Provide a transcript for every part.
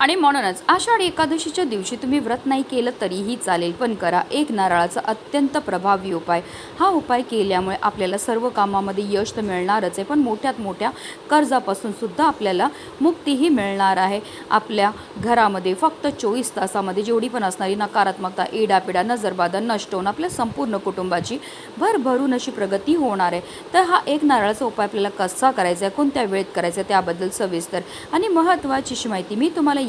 आणि म्हणूनच आषाढी एकादशीच्या दिवशी तुम्ही व्रत नाही केलं तरीही चालेल पण करा. एक नारळाचा अत्यंत प्रभावी उपाय. हा उपाय केल्यामुळे आपल्याला सर्व कामामध्ये यश तर मिळणारच आहे पण मोठ्यात मोठ्या कर्जापासून सुद्धा आपल्याला मुक्तीही मिळणार आहे. आपल्या घरामध्ये फक्त चोवीस तासामध्ये जेवढी पण असणारी नकारात्मकता इडापिडा नजरबाधा नष्ट होऊन आपल्या संपूर्ण कुटुंबाची भरभरून अशी प्रगती होणार आहे. तर हा एक नारळाचा उपाय आपल्याला कसा करायचा आहे कोणत्या वेळेत करायचा आहे त्याबद्दल सविस्तर आणि महत्त्वाचीशी माहिती मी तुम्हाला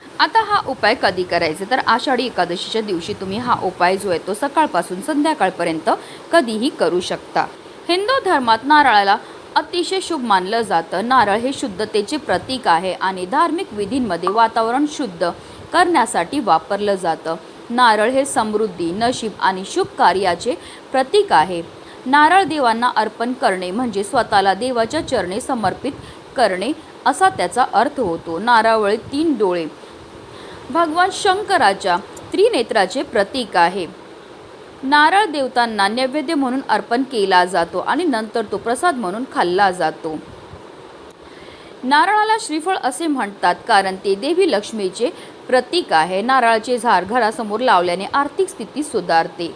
आता हा उपाय कधी करायचा? तर आषाढी एकादशीच्या दिवशी तुम्ही हा उपाय जो आहे तो सकाळपासून संध्याकाळपर्यंत कधीही करू शकता. हिंदू धर्मात नारळाला अतिशय शुभ मानलं जातं. नारळ हे शुद्धतेचे प्रतीक आहे आणि धार्मिक विधींमध्ये वातावरण शुद्ध करण्यासाठी वापरलं जातं. नारळ हे समृद्धी नशीब आणि शुभ कार्याचे प्रतीक आहे. नारळ देवांना अर्पण करणे म्हणजे स्वतःला देवाच्या चरणे समर्पित करणे असा त्याचा अर्थ होतो. नारळवळी तीन डोळे भगवान शंकराच्या त्रिनेत्राचे प्रतीक आहे. नारळ देवतांना नैवेद्य म्हणून अर्पण केला जातो आणि नंतर तो प्रसाद म्हणून खाल्ला जातो. नारळाला श्रीफळ असे म्हणतात कारण ते देवी लक्ष्मीचे प्रतीक आहे. नारळाचे झाड घरासमोर लावल्याने आर्थिक स्थिती सुधारते.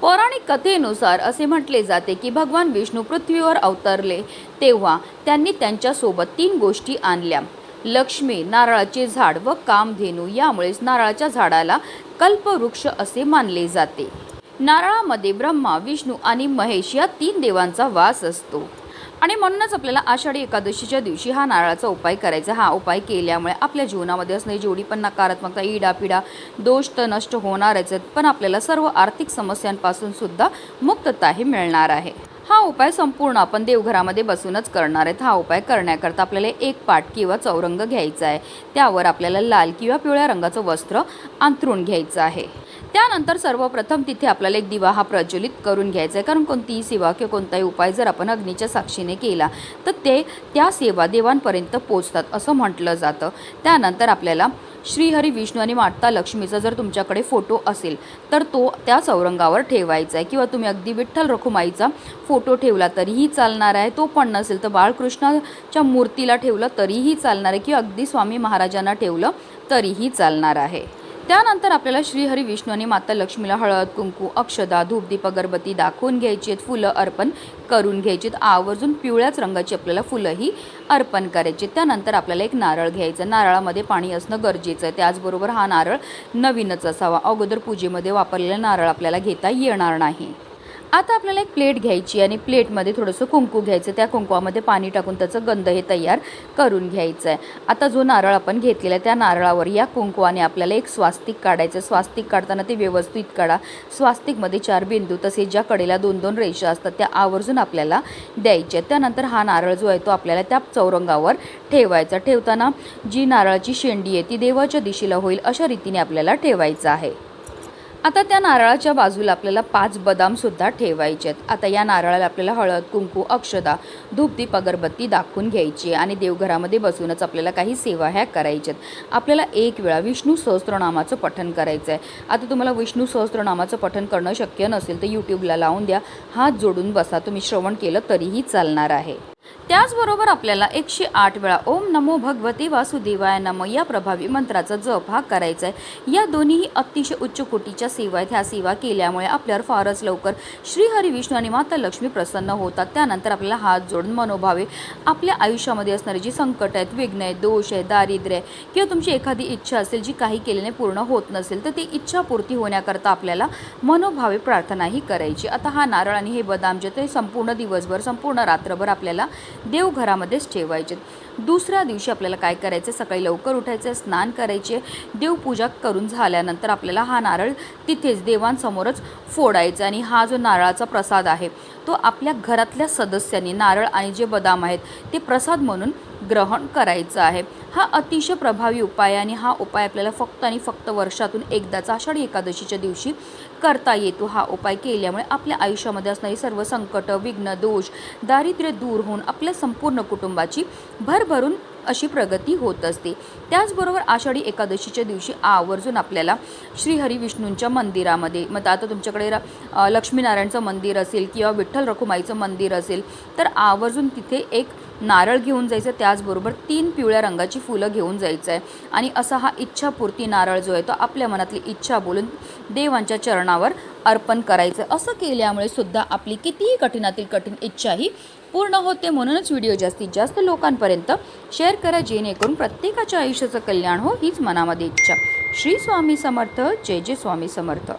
पौराणिक कथेनुसार असे म्हटले जाते की भगवान विष्णू पृथ्वीवर अवतरले तेव्हा त्यांनी त्यांच्यासोबत तीन गोष्टी आणल्या. लक्ष्मी नारळाचे झाड व कामधेनू यामुळेच नारळाच्या झाडाला कल्पवृक्ष असे मानले जाते. नारळामध्ये ब्रह्मा विष्णू आणि महेश या तीन देवांचा वास असतो. आणि म्हणूनच आपल्याला आषाढी एकादशीच्या दिवशी हा नारळाचा उपाय करायचा. हा उपाय केल्यामुळे आपल्या जीवनामध्ये असणारी जेवढी पण नकारात्मकता इडापिडा दोष तर नष्ट होणारच आहेत पण आपल्याला सर्व आर्थिक समस्यांपासून सुद्धा मुक्तताही मिळणार आहे. हा उपाय संपूर्ण आपण देवघरामध्ये बसूनच करणार आहेत. हा उपाय करण्याकरता आपल्याला एक पाट किंवा चौरंग घ्यायचा आहे. त्यावर आपल्याला लाल किंवा पिवळ्या रंगाचं वस्त्र अंथरून घ्यायचं आहे. त्यानंतर सर्वप्रथम तिथे आपल्याला एक दिवा हा प्रज्वलित करून घ्यायचा आहे. कारण कोणतीही सेवा किंवा कोणताही उपाय जर आपण अग्नीच्या साक्षीने केला तर ते त्या सेवा देवांपर्यंत पोचतात असं म्हटलं जातं. त्यानंतर आपल्याला श्रीहरी विष्णू आणि माता लक्ष्मीचा जर तुमच्याकडे फोटो असेल तर तो त्या चौरंगावर ठेवायचा आहे. किंवा तुम्ही अगदी विठ्ठल रखुमाईचा फोटो ठेवला तरीही चालणार आहे. तो पण नसेल तर बाळकृष्णाच्या मूर्तीला ठेवलं तरीही चालणार आहे. किंवा अगदी स्वामी महाराजांना ठेवलं तरीही चालणार आहे. त्यानंतर आपल्याला श्रीहरी विष्णू आणि माता लक्ष्मीला हळद कुंकू अक्षदा धूपदीप अगरबत्ती दाखवून घ्यायची आहेत फुलं अर्पण करून घ्यायची आहेत. आवर्जून पिवळ्याच रंगाची आपल्याला फुलंही अर्पण करायची त्यानंतर आपल्याला एक नारळ घ्यायचं नारळामध्ये पाणी असणं गरजेचं आहे. त्याचबरोबर हा नारळ नवीनच असावा. अगोदर पूजेमध्ये वापरलेला नारळ आपल्याला घेता येणार नाही. आता आपल्याला एक प्लेट घ्यायची आणि प्लेटमध्ये थोडंसं कुंकू घ्यायचं त्या कुंकवामध्ये पाणी टाकून त्याचं गंध हे तयार करून घ्यायचं आहे. आता जो नारळ आपण घेतलेला आहे त्या नारळावर या कुंकवाने आपल्याला एक स्वास्तिक काढायचं स्वास्तिक काढताना ते व्यवस्थित काढा. स्वास्तिकमध्ये चार बिंदू तसेच ज्या कडेला दोन दोन रेषा असतात त्या आवर्जून आपल्याला द्यायच्या त्यानंतर हा नारळ जो आहे तो आपल्याला त्या चौरंगावर ठेवायचा ठेवताना जी नारळाची शेंडी आहे ती देवाच्या दिशेला होईल अशा रीतीने आपल्याला ठेवायचं आहे. आता त्या नारळाच्या बाजूला आपल्याला पाच बदामसुद्धा ठेवायचे आहेत. आता या नारळाला आपल्याला हळद कुंकू अक्षदा धूपदीप अगरबत्ती दाखवून घ्यायची आणि देवघरामध्ये बसूनच आपल्याला काही सेवा ह्या करायच्यात आपल्याला एक वेळा विष्णू सहस्त्रनामाचं पठण करायचं आहे. आता तुम्हाला विष्णू सहस्त्रनामाचं पठण करणं शक्य नसेल तर यूट्यूबला लावून द्या. हात जोडून बसा. तुम्ही श्रवण केलं तरीही चालणार आहे. त्याचबरोबर आपल्याला एकशे आठ वेळा ओम नमो भगवते वासुदेवाय नम या प्रभावी मंत्राचा जप हा करायचा आहे या दोन्हीही अतिशय उच्च कोटीच्या सेवा आहेत. ह्या सेवा केल्यामुळे आपल्यावर फारच लवकर श्रीहरी विष्णू आणि माता लक्ष्मी प्रसन्न होतात. त्यानंतर आपल्याला हात जोडून मनोभावे आपल्या आयुष्यामध्ये असणारी जी संकट आहेत विघ्न आहेत दोष आहे दारिद्र्य आहे किंवा तुमची एखादी इच्छा असेल जी काही केल्याने पूर्ण होत नसेल तर ती इच्छा पूर्ती होण्याकरता आपल्याला मनोभावे प्रार्थनाही करायची. आता हा नारळ आणि हे बदाम जे ते संपूर्ण दिवसभर संपूर्ण रात्रभर आपल्याला देवघरामध्येच ठेवायचे. दुसऱ्या दिवशी आपल्याला काय करायचं? सकाळी लवकर उठायचं स्नान करायचे. देवपूजा करून झाल्यानंतर आपल्याला हा नारळ तिथेच देवांसमोरच फोडायचा आणि हा जो नारळाचा प्रसाद आहे तो आपल्या घरातल्या सदस्यांनी नारळ आणि जे बदाम आहेत ते प्रसाद म्हणून ग्रहण करायचं आहे. हा अतिशय प्रभावी उपाय आणि हा उपाय आपल्याला फक्त आणि फक्त वर्षातून एकदाच आषाढी एकादशीच्या दिवशी करता येतो. हा उपाय केल्यामुळे आपल्या आयुष्यामध्ये असणारी सर्व संकट विघ्न दोष दारिद्र्य दूर होऊन आपल्या संपूर्ण कुटुंबाची भरभरून अशी प्रगती होत असते. त्याचबरोबर आषाढी एकादशीच्या दिवशी आवर्जून आपल्याला श्रीहरी विष्णूंच्या मंदिरामध्ये मग आता तुमच्याकडे लक्ष्मीनारायणचं मंदिर असेल किंवा विठ्ठल रखुमाईचं मंदिर असेल तर आवर्जून तिथे एक नारळ घेऊन जायचं त्याचबरोबर तीन पिवळ्या रंगाची फुलं घेऊन जायचं आहे आणि असा हा इच्छापूर्ती नारळ जो आहे तो आपल्या मनातली इच्छा बोलून देवांच्या चरणावर अर्पण करायचं. असं केल्यामुळे सुद्धा आपली कितीही कठीणातील कठीण इच्छा ही पूर्ण होते. म्हणूनच व्हिडिओ जास्तीत जास्त लोकांपर्यंत शेअर करा जेणेकरून प्रत्येकाच्या आयुष्याचं कल्याण हो हीच मनामध्ये इच्छा. श्री स्वामी समर्थ. जय जय स्वामी समर्थ.